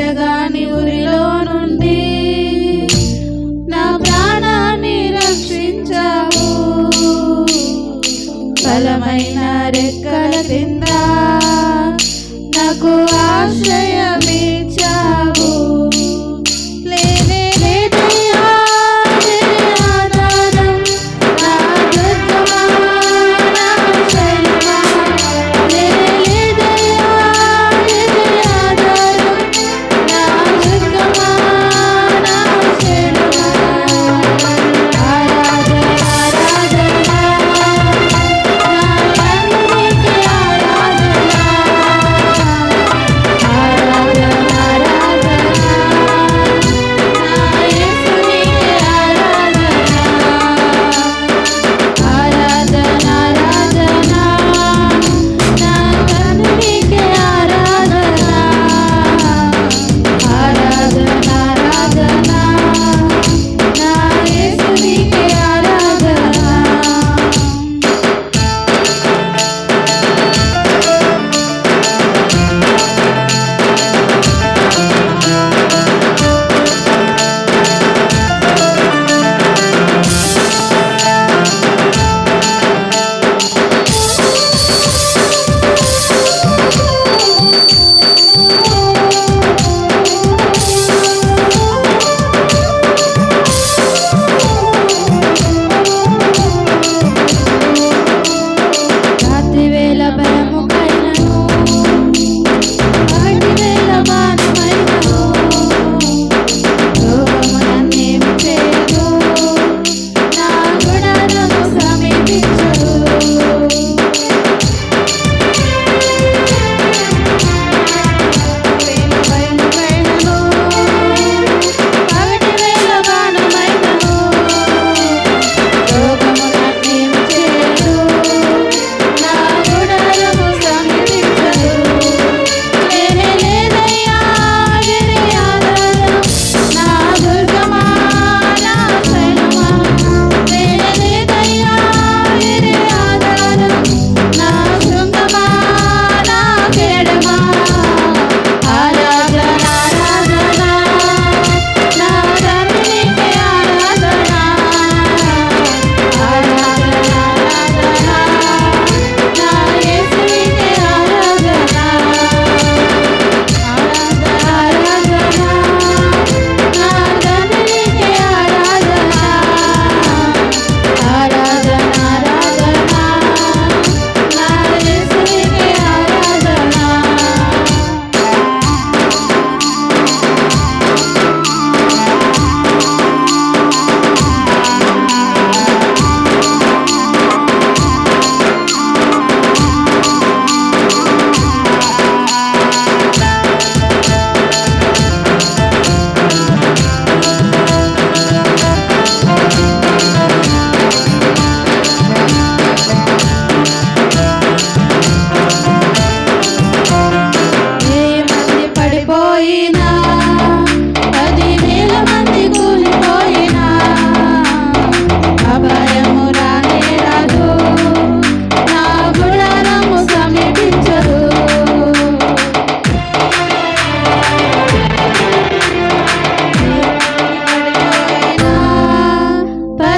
తీర్చగాని ఉరిలో నుండి నా ప్రాణాన్ని రక్షించావు. బలమైన రెక్కల కింద నాకు ఆశ్రయ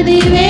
adive